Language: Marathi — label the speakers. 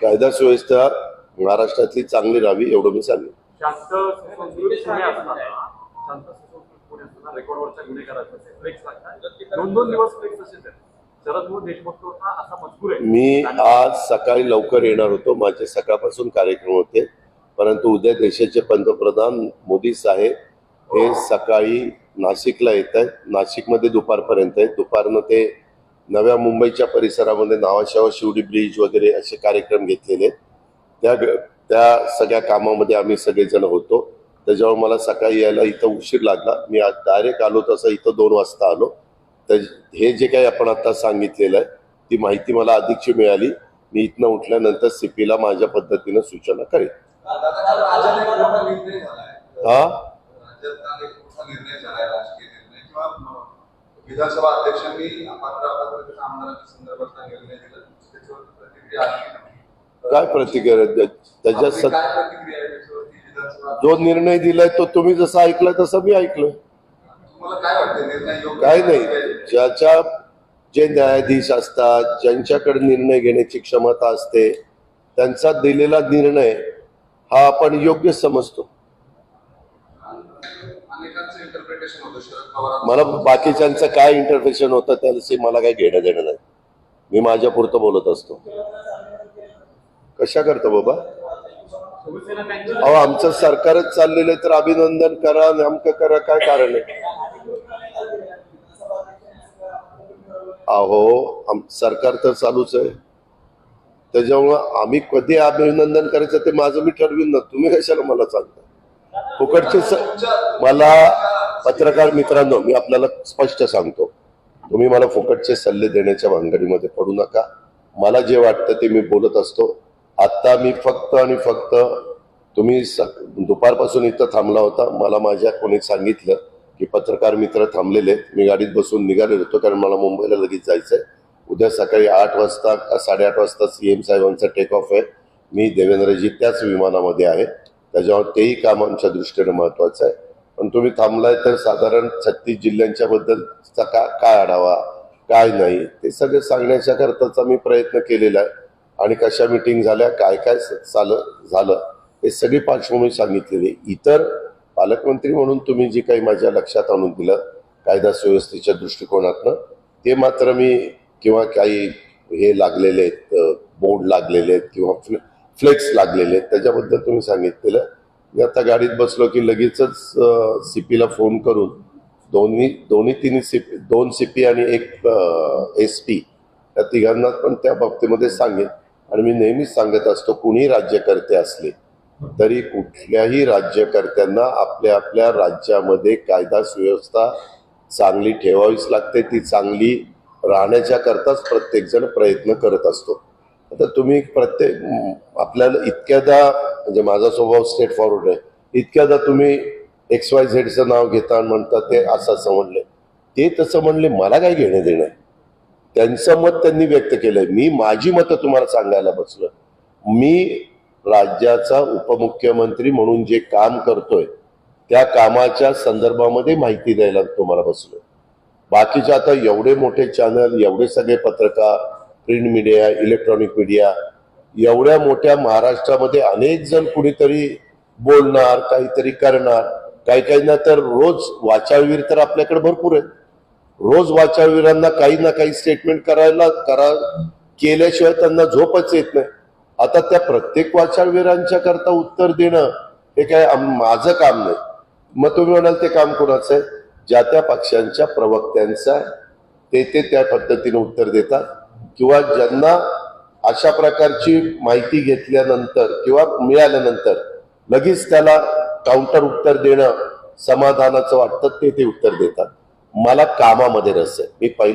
Speaker 1: कायदा सुव्यवस्था महाराष्ट्रातली चांगली राहावी एवढं मी सांगेन.
Speaker 2: हा
Speaker 1: मी आज सकाळी लवकर येणार होतो. माझे सकाळपासून कार्यक्रम होते. परंतु उद्या देशाचे पंतप्रधान मोदी साहेब हे सकाळी नाशिकला येत आहेत. नाशिकमध्ये दुपारपर्यंत आहेत. दुपारनं ते नव्या मुंबईच्या परिसरामध्ये नावाशावा शिवडी ब्रिज वगैरे असे कार्यक्रम घेतलेले त्या त्या सगळ्या कामामध्ये आम्ही सगळेजण होतो त्याच्यामुळे मला सकाळी यायला इथं उशीर लागला मी आज डायरेक्ट आलो तसं इथं दोन वाजता आलो तर हे जे काही आपण आता सांगितलेलं आहे ती माहिती मला अधिकची मिळाली मी इथनं उठल्यानंतर सीपीला माझ्या पद्धतीनं सूचना करेन हा
Speaker 3: राज्यात काल एक मोठा निर्णय झालाय राजकीय निर्णय किंवा म- विधानसभा अध्यक्षांनी अपात्र अपात्र आमदारांच्या संदर्भातला निर्णय दिला त्याच्यावर प्रतिक्रिया आली नाही.
Speaker 1: काय प्रतिक्रिया त्याच्या जो निर्णय दिलाय तो तुम्ही जसं ऐकलं तसं मी ऐकलं.
Speaker 3: तुम्हाला काय वाटतं निर्णय योग्य
Speaker 1: काय
Speaker 3: आहे?
Speaker 1: नाही. ज्याच्या जे न्यायाधीश असतात ज्यांच्याकडे निर्णय घेण्याची क्षमता असते त्यांचा दिलेला निर्णय हा आपण योग्य समजतो. मला बाकीच्यांचं काय इंटरफेक्शन होतं त्याविषयी मला काही घेणं देणं नाही. मी माझ्या पुरतं बोलत असतो. कशा करतो बाबा? अहो आमचं सरकारच चाललेलं तर अभिनंदन करा नेमकं करा काय कारण आहे? अहो आम सरकार तर चालूच आहे. त्याच्यामुळं आम्ही कधी अभिनंदन करायचं ते माझं मी ठरवीन ना. तुम्ही कशाला मला सांगता? फुकटचे मला पत्रकार मित्रांनो मी आपल्याला स्पष्ट सांगतो. तुम्ही मला फुकटचे सल्ले देण्याच्या भानगडीमध्ये पडू नका. मला जे वाटतं ते मी बोलत असतो. आत्ता मी फक्त आणि फक्त तुम्ही स- दुपारपासून इथं थांबला होता. मला माझ्या कोणी सांगितलं की पत्रकार मित्र थांबलेले आहेत. मी गाडीत बसून निघालेलो होतो कारण मला मुंबईला लगेच जायचं आहे उद्या सकाळी आठ वाजता का साडेआठ वाजता सी एम साहेबांचा टेक ऑफ आहे. मी देवेंद्रजी त्याच विमानामध्ये आहे. त्याच्यामुळे तेही काम आमच्या दृष्टीने महत्वाचं आहे. पण तुम्ही थांबलाय तर साधारण छत्तीस जिल्ह्यांच्या बद्दलचा का काय आढावा काय नाही ते सगळं सांगण्याच्या करताचा मी प्रयत्न केलेला आहे. आणि कशा मिटिंग झाल्या काय काय स- झालं हे सगळी पार्श्वभूमी सांगितलेली इतर पालकमंत्री म्हणून तुम्ही जे काही माझ्या लक्षात आणून दिलं कायदा सुव्यवस्थेच्या दृष्टिकोनातनं ते मात्र मी किंवा काही हे लागलेले आहेत बोर्ड लागलेले आहेत किंवा फ्ले फ्लेक्स लागलेले आहेत त्याच्याबद्दल तुम्ही सांगितलेलं. मी आता गाडीत बसलो की लगेचच सीपीला फोन करून दोन्ही दोन्ही तिन्ही सीपी दोन सीपी आणि एक एस पी या तिघांना पण त्या बाबतीमध्ये सांगेन. आणि मी नेहमीच सांगत असतो कुणी राज्यकर्ते असले तरी कुठल्याही राज्यकर्त्यांना आपल्या आपल्या राज्यामध्ये कायदा सुव्यवस्था चांगली ठेवावीच लागते. ती चांगली राहण्याच्या करताच प्रत्येकजण प्रयत्न करत असतो. आता तुम्ही प्रत्येक आपल्याला इतक्यादा म्हणजे माझा स्वभाव स्टेट फॉरवर्ड आहे इतक्यादा तुम्ही एक्स वाय झेडचं नाव घेता आणि म्हणता ते असं असं म्हणले. ते तसं म्हणले मला काय घेणं देणं? त्यांचं मत त्यांनी व्यक्त केलंय. मी माझी मतं तुम्हाला सांगायला बसलो मी राज्याचा उपमुख्यमंत्री म्हणून जे काम करतोय त्या कामाच्या संदर्भामध्ये माहिती द्यायला तुम्हाला बसलो बाकीचे आता एवढे मोठे चॅनल एवढे सगळे पत्रकार प्रिंट मीडिया इलेक्ट्रॉनिक मीडिया एवढ्या मोठ्या महाराष्ट्रामध्ये अनेक जण कुणीतरी बोलणार काहीतरी करणार. काही काहींना तर रोज वाचाळवीर तर आपल्याकडे भरपूर आहेत. रोज वाचाळवीरांना काही ना काही स्टेटमेंट करायला करा केल्याशिवाय त्यांना झोपच येत नाही. आता त्या प्रत्येक वाचाळवीरांच्या करता उत्तर देणं हे काय माझं काम नाही. मग तुम्ही म्हणाल ते काम कोणाचं आहे? ज्या त्या पक्षांच्या प्रवक्त्यांचं आहे. ते ते त्या पद्धतीने उत्तर देतात. किंवा ज्यांना अशा प्रकारची माहिती घेतल्यानंतर किंवा मिळाल्यानंतर लगेच त्याला काउंटर उत्तर देणं समाधानाचं वाटतं ते ते उत्तर देतात. मला कामामध्ये रस आहे. मी पहिले